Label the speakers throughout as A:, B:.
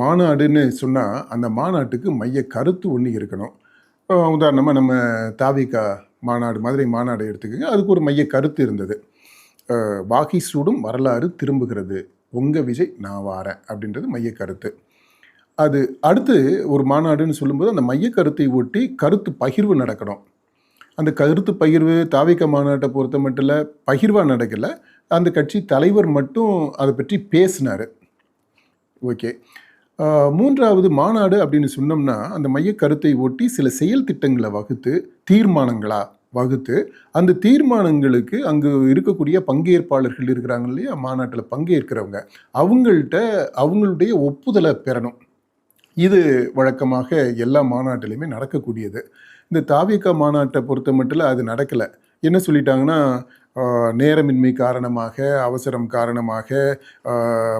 A: மாநாடுன்னு சொன்னால் அந்த மாநாட்டுக்கு மைய கருத்து ஒன்று இருக்கணும். உதாரணமாக நம்ம தாவிகா மாநாடு மதுரை மாநாடு எடுத்துக்கோங்க. அதுக்கு ஒரு மைய கருத்து இருந்தது. வாகி சூடும் வரலாறு திரும்புகிறது. உங்கள் விஜய் நான் வாரேன் அப்படின்றது மைய கருத்து. அது அடுத்து ஒரு மாநாடுன்னு சொல்லும்போது அந்த மைய கருத்தை ஒட்டி கருத்து பகிர்வு நடக்கணும். அந்த கருத்து பகிர்வு தாவிக மாநாட்டை பொறுத்த மட்டும் இல்லை பகிர்வாக நடக்கலை. அந்த கட்சி தலைவர் மட்டும் அதை பற்றி பேசினார். ஓகே. மூன்றாவது மாநாடு அப்படின்னு சொன்னோம்னா அந்த மைய கருத்தை ஒட்டி சில செயல் திட்டங்களை வகுத்து தீர்மானங்களா வகுத்து அந்த தீர்மானங்களுக்கு அங்கு இருக்கக்கூடிய பங்கேற்பாளர்கள் இருக்கிறாங்க இல்லையா? மாநாட்டில் பங்கேற்கிறவங்க. அவங்கள்ட்ட அவங்களுடைய ஒப்புதலை பெறணும். இது வழக்கமாக எல்லா மாநாட்டிலையுமே நடக்கக்கூடியது. இந்த தாவிக மாநாட்டை பொறுத்த மட்டும் அது நடக்கலை. என்ன சொல்லிட்டாங்கன்னா நேரமின்மை காரணமாக அவசரம் காரணமாக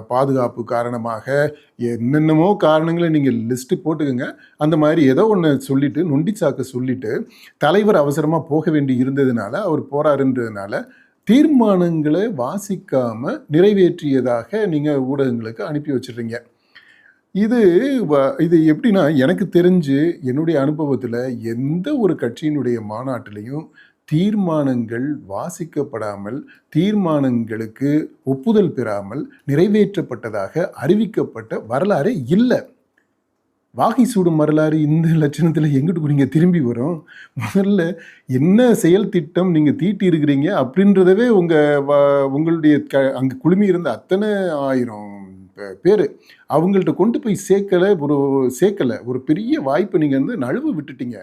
A: பாதுகாப்பு காரணமாக என்னென்னமோ காரணங்களை நீங்கள் லிஸ்ட்டு போட்டுக்கோங்க. அந்த மாதிரி ஏதோ ஒன்று சொல்லிவிட்டு நொண்டிச்சாக்க சொல்லிவிட்டு தலைவர் அவசரமாக போக வேண்டி இருந்ததுனால அவர் போகிறாருன்றதுனால தீர்மானங்களை வாசிக்காமல் நிறைவேற்றியதாக நீங்கள் ஊடகங்களுக்கு அனுப்பி வச்சிடுறீங்க. இது வ- இது எப்படின்னா எனக்கு தெரிஞ்சு என்னுடைய அனுபவத்தில் எந்த ஒரு கட்சியினுடைய மாநாட்டிலையும் தீர்மானங்கள் வாசிக்கப்படாமல் தீர்மானங்களுக்கு ஒப்புதல் பெறாமல் நிறைவேற்றப்பட்டதாக அறிவிக்கப்பட்ட வரலாறு இல்லை. வாகை சூடும் வரலாறு இந்த லட்சணத்தில் எங்கிட்டு நீங்கள் திரும்பி வரும்? முதல்ல என்ன செயல் திட்டம் நீங்கள் தீட்டி இருக்கிறீங்க அப்படின்றதவே உங்கள் உங்களுடைய க அங்கே குழுமி இருந்த அத்தனை ஆயிரம் பேர் அவங்கள்ட்ட கொண்டு போய் சேர்க்கலை ஒரு சேர்க்கலை. ஒரு பெரிய வாய்ப்பை நீங்கள் வந்து நழுவ விட்டுட்டீங்க.